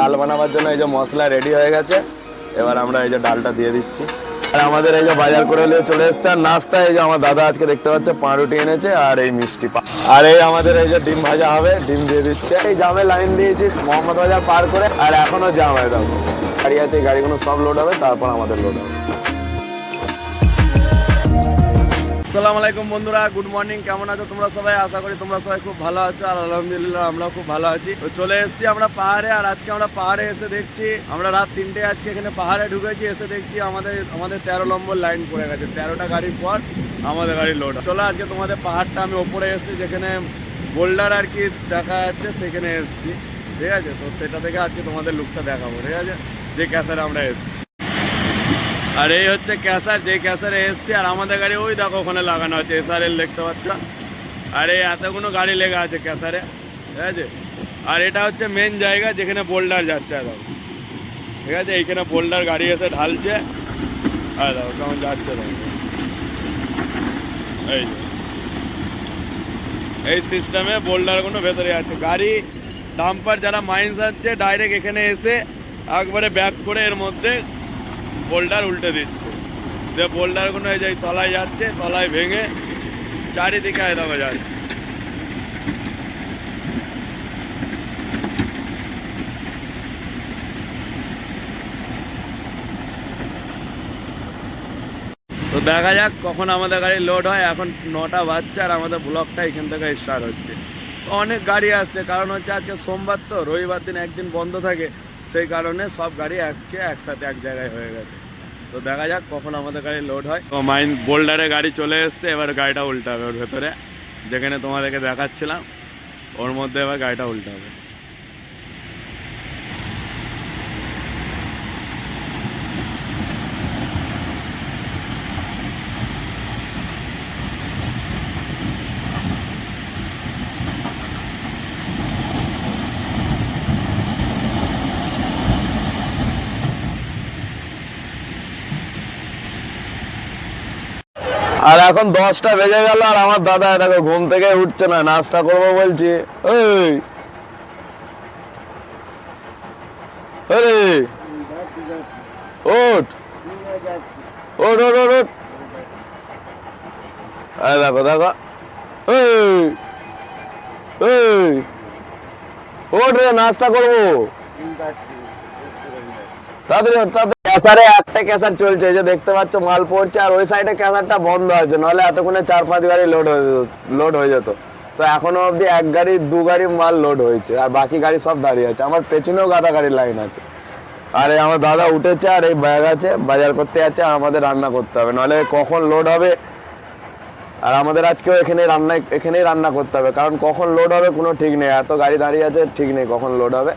ডাল বানাবার জন্য এই যে মশলা রেডি হয়ে গেছে। এবার আমরা এই যে ডালটা দিয়ে দিচ্ছি। আর আমাদের এই যে বাজার করে নিয়ে চলে এসছে। আর নাস্তা, এই যে আমার দাদা আজকে দেখতে পাচ্ছে পাউরুটি এনেছে আর এই মিষ্টি পা- আর এই আমাদের এই যে ডিম ভাজা হবে, ডিম দিয়ে দিচ্ছে। এই জামে লাইন দিয়েছি মোহাম্মদ বাজার পার করে, আর এখনও জাম হয় গাড়ি আছে গাড়িগুলো সব লোড হবে, তারপর আমাদের লোড হবে। আসসালামু আলাইকুম বন্ধুরা গুড মর্নিং কেমন আছো তোমরা সবাই? আশা করি তোমরা সবাই খুব ভালো আছো, আর আলহামদুলিল্লাহ আমরা খুব ভালো আছি। তো চলে এসেছি আমরা পাহাড়ে, আর আজকে আমরা পাহাড়ে এসে দেখছি, আমরা রাত তিনটে আজকে এখানে পাহাড়ে ঢুকেছি, এসে দেখছি আমাদের আমাদের তেরো নম্বর লাইন পড়ে গেছে। তেরোটা গাড়ির পর আমাদের গাড়ি লোড চলো আজকে তোমাদের পাহাড়টা আমি ওপরে এসেছি, যেখানে বোল্ডার আর কি দেখা যাচ্ছে, সেখানে এসেছি। ঠিক আছে? তো সেটা থেকে আজকে তোমাদের লুকটা দেখাবো, ঠিক আছে? যে ক্যাসারে আমরা এসেছি। আর এই হচ্ছে ক্যাসার, যে ক্যাসারে এসছে, আর আমাদের গাড়ি, ওই দেখো ওখানে লাগানো আছে এসআর এল দেখতে পাচ্ছ? আর এই এতগুলো গাড়ি লেগে আছে ক্যাসারে, ঠিক আছে? আর এটা হচ্ছে মেন জায়গা, যেখানে বোল্ডার যাচ্ছে দেখো। ঠিক আছে? এইখানে বোল্ডার গাড়ি এসে ঢালছে। আর দেখো কেমন যাচ্ছে, দেখো। এই। এই সিস্টেমে বোল্ডারগুলো ভেতরে যাচ্ছে গাড়ি ডাম্পার যারা মাইন্স আছে ডাইরেক্ট এখানে এসে একবারে ব্যাক করে এর মধ্যে বোল্ডার উল্টে দিচ্ছে। যে বোল্ডারগুলো এই যে তলায় যাচ্ছে, তলায় ভেঙে চারিদিকে এরকম যাচ্ছে। তো দেখা যাক কখন আমাদের গাড়ি লোড হয়। এখন নটা বাজছে আর আমাদের ব্লকটা এখান থেকে স্টার্ট হচ্ছে। অনেক গাড়ি আসছে, কারণ হচ্ছে আজকে সোমবার তো, রবিবার দিন একদিন বন্ধ থাকে। সেই কারণে সব গাড়ি একে একসাথে এক জায়গায় হয়ে গেছে। তো দেখা যাক কখন আমাদের গাড়ি লোড হয়। তো মাইন বোল্ডারে গাড়ি চলে এসছে, এবার গাড়িটা উল্টাবে ওর ভেতরে। যেখানে তোমাদেরকে দেখাচ্ছিলাম, ওর মধ্যে এবার গাড়িটা উল্টাবে। আর এখন দশটা বেজে গেল আর আমার দাদা দেখো ঘুম থেকে উঠছে না নাস্তা করব বলছি। ওই আরে। ওঠ। ওঠ ওঠ ওঠ ওঠ। আরে দেখো দেখো। এই। এই। ওঠ রে নাস্তা করব। তাড়াতাড়ি। ক্যাসারে একটা ক্যাসার চলছে, এই যে দেখতে পাচ্ছ মাল পড়ছে, আর ওই সাইডে ক্যাসারটা বন্ধ আছে, নাহলে এতক্ষণে চার পাঁচ গাড়ি লোড হয়ে লোড হয়ে যেত। তো এখনও অবধি এক গাড়ি, দু গাড়ি মাল লোড হয়েছে, আর বাকি গাড়ি সব দাঁড়িয়ে আছে, আমার পেছনেও গাদা গাড়ির লাইন আছে। আরে আমার দাদা উঠেছে, আর এই ব্যাগ আছে, বাজার করতে আছে আমাদের রান্না করতে হবে, নাহলে কখন লোড হবে? আর আমাদের আজকেও এখানে রান্না, এখানেই রান্না করতে হবে, কারণ কখন লোড হবে কোনো ঠিক নেই, এত গাড়ি দাঁড়িয়ে আছে, ঠিক নেই কখন লোড হবে।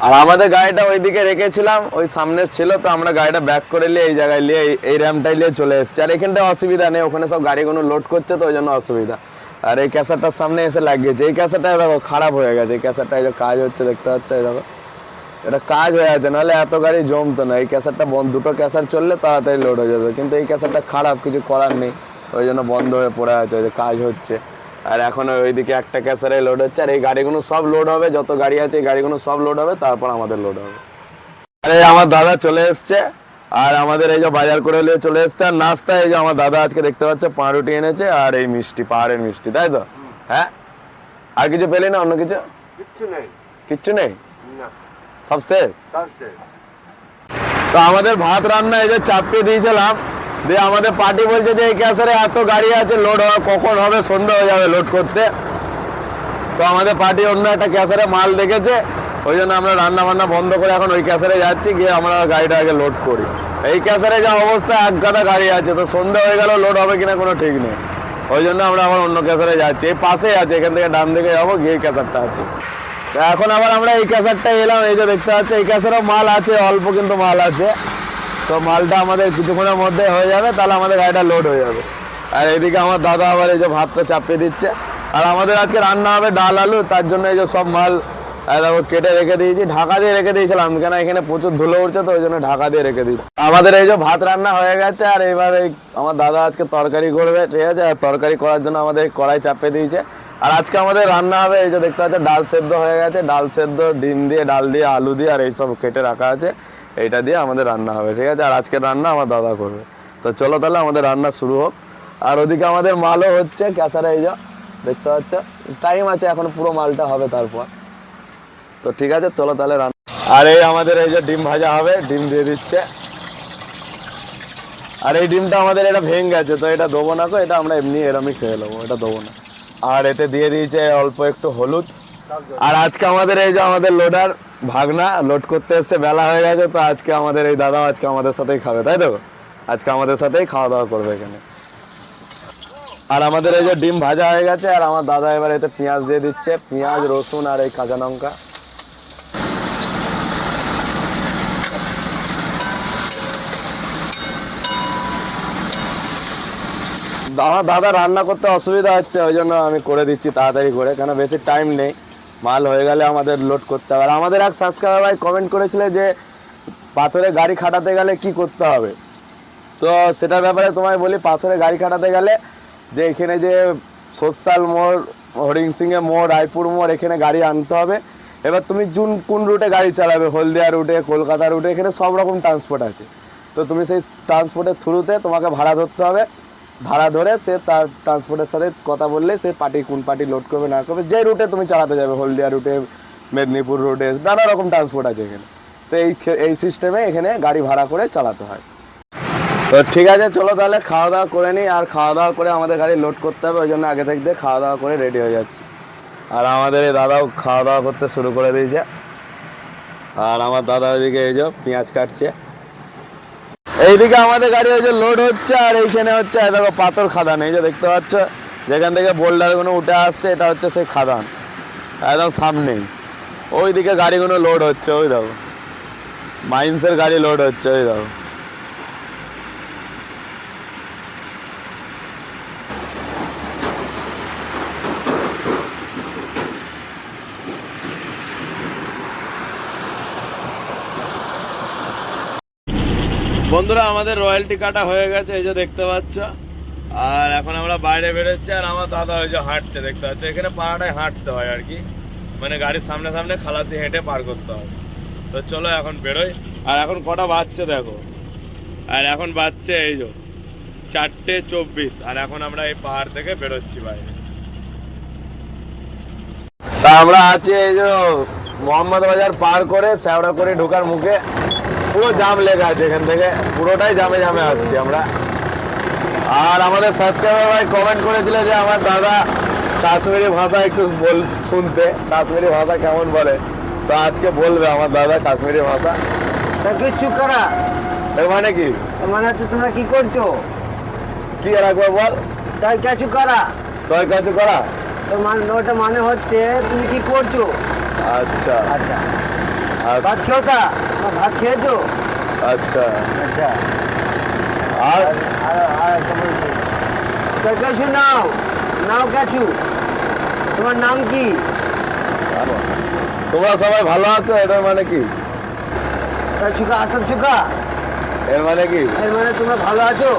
আর আমাদের গাড়িটা ওইদিকে রেখেছিলাম, ওই সামনে ছিল, তো আমরা গাড়িটা ব্যাক করে নিয়ে এই জায়গায় নিয়ে, এই- র্যামটাই নিয়ে চলে এসেছি। আর এখানটা অসুবিধা নেই, ওখানে সব গাড়িগুলো লোড করছে, তো ওই জন্য অসুবিধা। আর এই ক্যাসারটার সামনে এসে লাগিয়েছে। এই ক্যাসারটা দেখো, খারাপ হয়ে গেছে। এই ক্যাসারটা এই যে কাজ হচ্ছে, দেখতে পাচ্ছ? এই দেখো। এটা কাজ হয়ে আছে নাহলে এত গাড়ি জমতো না। এই ক্যাসারটা বন্ধ, দুটো ক্যাসার চললে তাড়াতাড়ি লোড হয়ে যেত। কিন্তু এই ক্যাসারটা খারাপ, কিছু করার নেই। ওই জন্য বন্ধ হয়ে পড়ে আছে, ওই যে কাজ হচ্ছে। আর এখন ওইদিকে একটা ক্যাসারে লোড হচ্ছে আর এই গাড়িগুলো সব লোড হবে যত গাড়ি আছে এই গাড়িগুলো সব লোড হবে তারপর আমাদের লোড হবে। আরে আমার দাদা চলে এসছে আর আমাদের এই যে বাজার করে নিয়ে চলে এসছে আর নাস্তা এই যে আমার দাদা আজকে দেখতে পাচ্ছে পাউরুটি এনেছে আর এই মিষ্টি পাহাড়ের মিষ্টি তাই তো? হ্যাঁ? আর কিছু পেলি না অন্য কিছু? কিচ্ছু নেই। কিচ্ছু নেই? না। সব শেষ? সব শেষ। তো আমাদের ভাত রান্না এই যে চাপিয়ে দিয়েছিলাম দিয়ে আমাদের পার্টি বলছে যে, এই ক্যাসারে এত গাড়ি আছে লোড হবে কখন হবে? সন্ধ্যা হয়ে যাবে লোড করতে। তো আমাদের পার্টি অন্য একটা ক্যাসারে মাল দেখেছে। ওই জন্য আমরা রান্না বান্না বন্ধ করে এখন ওই ক্যাসারে যাচ্ছি, গিয়ে আমরা গাড়িটা আগে লোড করি। এই ক্যাসারে যা অবস্থা, এক গাদা গাড়ি আছে, তো সন্ধ্যা হয়ে গেল লোড হবে কিনা কোনো ঠিক নেই। ওই জন্য আমরা আবার অন্য ক্যাসারে যাচ্ছি। এই পাশেই আছে, এখান থেকে ডান দিকে যাব, গিয়ে ক্যাসারটা আছে। এখন আবার আমরা এই ক্যাসারটা এলাম, এই যে দেখতে পাচ্ছি, এই ক্যাসারও মাল আছে, অল্প কিন্তু মাল আছে। তো মালটা আমাদের কিছুক্ষণের মধ্যে হয়ে যাবে, তাহলে আমাদের গাড়িটা লোড হয়ে যাবে। আর এদিকে আমার দাদা আবার এই যে ভাতটা চাপিয়ে দিচ্ছে। আর আমাদের আজকে রান্না হবে ডাল আলু, তার জন্য এই যে সব মাল কেটে রেখে দিয়েছি, ঢাকা দিয়ে রেখে দিয়েছিলাম কেন এখানে প্রচুর ধুলো উঠছে, তো ওই জন্য ঢাকা দিয়ে রেখে দিয়েছি। আমাদের এই যে ভাত রান্না হয়ে গেছে, আর এবার এই আমার দাদা আজকে তরকারি করবে, ঠিক আছে? আর তরকারি করার জন্য আমাদের কড়াই চাপিয়ে দিয়েছে। আর আজকে আমাদের রান্না হবে, এই যে দেখতে পাচ্ছ, ডাল সেদ্ধ হয়ে গেছে, ডাল সেদ্ধ, ডিম দিয়ে, ডাল দিয়ে, আলু দিয়ে, আর এইসব কেটে রাখা আছে। এইটা দিয়ে আমাদের রান্না হবে, ঠিক আছে? আর আজকে রান্না আমার দাদা করবে। তো চলো তাহলে আমাদের রান্না শুরু হোক। আর ওদিকে আমাদের মালও হচ্ছে, ক্যাসারে এই যা, দেখতে পাচ্ছ? টাইম আছে, এখন পুরো মালটা হবে তারপর। তো ঠিক আছে, চলো তাহলে রান্না। আর এই আমাদের এই যে ডিম ভাজা হবে, ডিম দিয়ে দিচ্ছে। আর এই ডিমটা আমাদের এটা ভেঙে গেছে, তো এটা দেবো না তো এটা আমরা এমনি এরমই খেয়ে নেব, এটা দেবো না। আর এতে দিয়ে দিয়েছে অল্প একটু হলুদ। আর আজকে আমাদের এই যে আমাদের লোডার ভাগনা লোড করতে এসছে, বেলা হয়ে গেছে, তো আজকে আমাদের এই দাদা আজকে আমাদের সাথেই খাবে, তাই তো? আজকে আমাদের সাথেই খাওয়া দাওয়া করবে এখানে। আর আমাদের এই যে ডিম ভাজা হয়ে গেছে, আর আমার দাদা এবার এতে পেঁয়াজ দিয়ে দিচ্ছে, পেঁয়াজ, রসুন আর এই কাঁচা লঙ্কা। আমার দাদা রান্না করতে অসুবিধা হচ্ছে, ওই জন্য আমি করে দিচ্ছি তাড়াতাড়ি করে, কেন বেশি টাইম নেই। মাল হয়ে গেলে আমাদের লোড করতে হবে। আর আমাদের এক সাবস্ক্রাইবার ভাই কমেন্ট করেছিল যে, পাথরে গাড়ি খাটাতে গেলে কি করতে হবে? তো সেটার ব্যাপারে তোমায় বলি, পাথরে গাড়ি খাটাতে গেলে যে এখানে যে সোশ্যাল মোড় হরিং সিংয়ে মোড়, রায়পুর মোড়, এখানে গাড়ি আনতে হবে। এবার তুমি জুন কোন রুটে গাড়ি চালাবে? হলদিয়া রুটে কলকাতা রুটে এখানে সব রকম ট্রান্সপোর্ট আছে। তো তুমি সেই ট্রান্সপোর্টের থ্রুতে তোমাকে ভাড়া ধরতে হবে। ভাড়া ধরে সে তার ট্রান্সপোর্টের সাথে কথা বললে সে পার্টি কোন পার্টি লোড করবে, না করবে, যে রুটে তুমি চালাতে যাবে, হলদিয়া রুটে মেদিনীপুর রুটে নানা রকম ট্রান্সপোর্ট আছে এখানে। তো এই এই সিস্টেমে এখানে গাড়ি ভাড়া করে চালাতে হয়। তো ঠিক আছে, চলো তাহলে খাওয়া দাওয়া করে নিই, আর খাওয়া দাওয়া করে আমাদের গাড়ি লোড করতে হবে, ওই জন্য আগে থেকে খাওয়া দাওয়া করে রেডি হয়ে যাচ্ছি। আর আমাদের এই দাদাও খাওয়া দাওয়া করতে শুরু করে দিয়েছে। আর আমার দাদা ওইদিকে এই যে পেঁয়াজ কাটছে। এইদিকে আমাদের গাড়ি ওই যে লোড হচ্ছে আর এইখানে হচ্ছে দেখো পাথর খাদান, এই যে দেখতে পাচ্ছ? যেখান থেকে বোল্ডারগুলো উঠে আসছে, এটা হচ্ছে সেই খাদান, একদম সামনেই। ওইদিকে গাড়িগুলো লোড হচ্ছে, ওই দেখো। মাইন্সের গাড়ি লোড হচ্ছে, ওই দেখো। বন্ধুরা, আমাদের রয়্যালটি কাটা হয়ে গেছে, এই যে দেখতে পাচ্ছ। আর এখন আমরা বাইরে বেরোচ্ছি, আর আমার দাদা ওই যে হাঁটছে, দেখতে পাচ্ছ? এখানে পাড়াটায় হাঁটতে হয় আর কি। মানে গাড়ির সামনে সামনে খালাসি হেঁটে পার করতে হয়। তো চলো এখন বেরোই। আর এখন কটা বাজছে দেখো? আর এখন বাজছে এই যে চারটে চব্বিশ। আর এখন আমরা এই পাহাড় থেকে বেরোচ্ছি বাইরে। তা আমরা আছি এই যে মোহাম্মদ বাজার পার করে শ্যাওড়া করে ঢোকার মুখে। পুরো জাম লেগে আছে এখান থেকে। পুরোটাই জামে জামে আসছি আমরা। আর আমাদের সাবস্ক্রাইবার ভাই কমেন্ট করেছিল যে আমার দাদা কাশ্মীরি ভাষা একটু বল শুনতে। কাশ্মীরি ভাষা কেমন বলে? তো আজকে বলবে আমার দাদা কাশ্মীরি ভাষা। কিচ্ছু করা। এর মানে কি? মানে হচ্ছে তোমরা কি করছ? কি আর একবার বল? তাই কিছু করা। তোর কাছে করা? তো মানে ওটা মানে হচ্ছে তুমি কি করছ? আচ্ছা। আচ্ছা। ভাত খেওটা তোমার ভাত খেয়েছো আচ্ছা। আচ্ছা। আর? আর কিছু নাও নাও কিছু তোমার নাম কি? তোমরা সবাই ভালো আছো? এটার মানে কি? চুকা আসল চুকা এর মানে কি? এর মানে তোমরা ভালো আছো?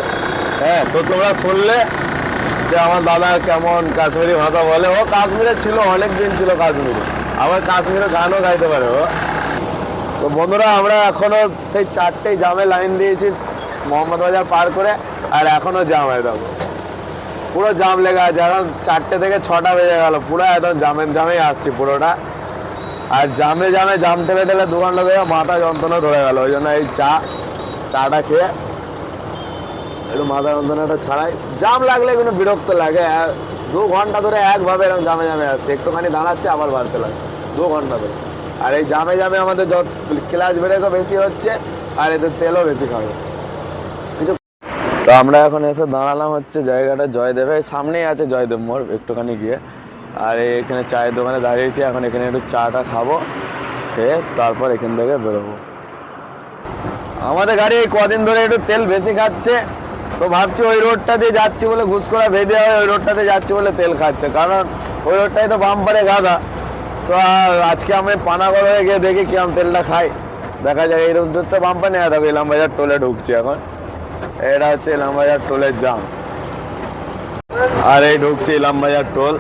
হ্যাঁ তো তোমরা শুনলে যে আমার দাদা কেমন কাশ্মীরি ভাষা বলে। ও কাশ্মীরে ছিল অনেক দিন ছিল কাশ্মীরে। আবার কাশ্মীরে গানও গাইতে পারে ও। তো বন্ধুরা, আমরা এখনও সেই চারটেই জামে লাইন দিয়েছি মোহাম্মদ বাজার পার করে, আর এখনও জাম একদম পুরো জাম লেগে আছে, এখন চারটে থেকে ছটা বেজে গেল, পুরো একদম জামের জামেই আসছি পুরোটা। আর জামে জামে জাম ঠেলে ঠেলে দু ঘণ্টা ধরে মাথা যন্ত্রণা ধরে গেল, ওই জন্য এই চা, চাটা খেয়ে একটু মাথা যন্ত্রণাটা ছাড়াই। জাম লাগলে কোনো বিরক্ত লাগে দু ঘণ্টা ধরে একভাবে এরকম জামে জামে আসছে, একটুখানি দাঁড়াচ্ছে, আবার বাড়তে লাগে দু ঘণ্টা ধরে। আর এই জামে জামে আমাদের যত ক্লাস ব্রেকও বেশি হচ্ছে, আর এতে তেলও বেশি খাবে। তো আমরা এখন এসে দাঁড়ালাম হচ্ছে জায়গাটা জয়দেব। এই সামনেই আছে জয়দেব মোড়, একটুখানি গিয়ে। আর এখানে চায়ের দোকানে দাঁড়িয়েছি, এখন এখানে একটু চাটা খাব, খেয়ে তারপর এখান থেকে বেরোবো। আমাদের গাড়ি এই কদিন ধরে একটু তেল বেশি খাচ্ছে, তো ভাবছি ওই রোডটা দিয়ে যাচ্ছি বলে ঘুষকোড়া ভেদে হয়, ওই রোডটাতে যাচ্ছি বলে তেল খাচ্ছে। কারণ ওই রোডটাই তো বাম্পারে গাদা তো আর আজকে আমি পানাগড় হয়ে গিয়ে দেখি কিরম তেলটা খাই। দেখা যায় এরকম দূর তো বাম্পার নেই এলাম বাজার টোলে ঢুকছে এখন। এটা হচ্ছে ইলামবাজার টোলের জাম। আর এই ঢুকছি ইলামবাজার টোল।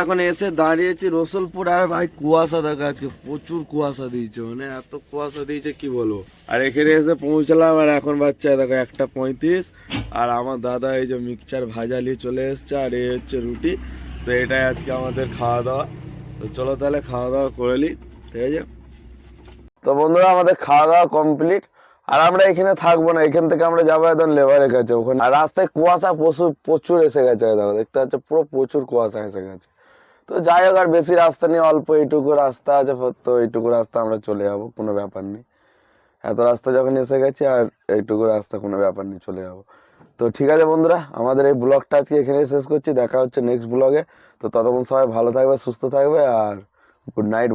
এখন এসে দাঁড়িয়েছি রসুলপুর আর ভাই কুয়াশা দেখা আজকে, প্রচুর কুয়াশা দিয়েছে মানে এত কুয়াশা দিয়েছে, কি বলব? আর এখানে এসে পৌঁছলাম, আর এখন বাচ্চা, দেখো, একটা পঁয়ত্রিশ, আর আমার দাদা এই যে মিক্সচার ভাজা নিয়ে চলে এসছে, আর এই হচ্ছে রুটি, তো এটাই আজকে আমাদের খাওয়া দাওয়া তো চলো তাহলে খাওয়া দাওয়া করে নিই ঠিক আছে? তো বন্ধুরা, আমাদের খাওয়া দাওয়া কমপ্লিট, আর আমরা এখানে থাকব না, এখান থেকে আমরা যাব একদম লেবারের কাছে, ওখানে। আর রাস্তায় কুয়াশা প্রচুর প্রচুর এসে গেছে, দেখতে পাচ্ছ, পুরো প্রচুর কুয়াশা এসে গেছে। তো যাই হোক আর বেশি রাস্তা নেই, অল্প এইটুকু রাস্তা আছে তো এইটুকু রাস্তা আমরা চলে যাব, কোনো ব্যাপার নেই। এত রাস্তা যখন এসে গেছি আর এইটুকু রাস্তা, কোনো ব্যাপার নেই, চলে যাব। তো ঠিক আছে বন্ধুরা, আমাদের এই ব্লগটা আজকে এখানেই শেষ করছি, দেখা হচ্ছে নেক্সট ব্লগে। তো ততক্ষণ সবাই ভালো থাকবে, সুস্থ থাকবে আর গুড নাইট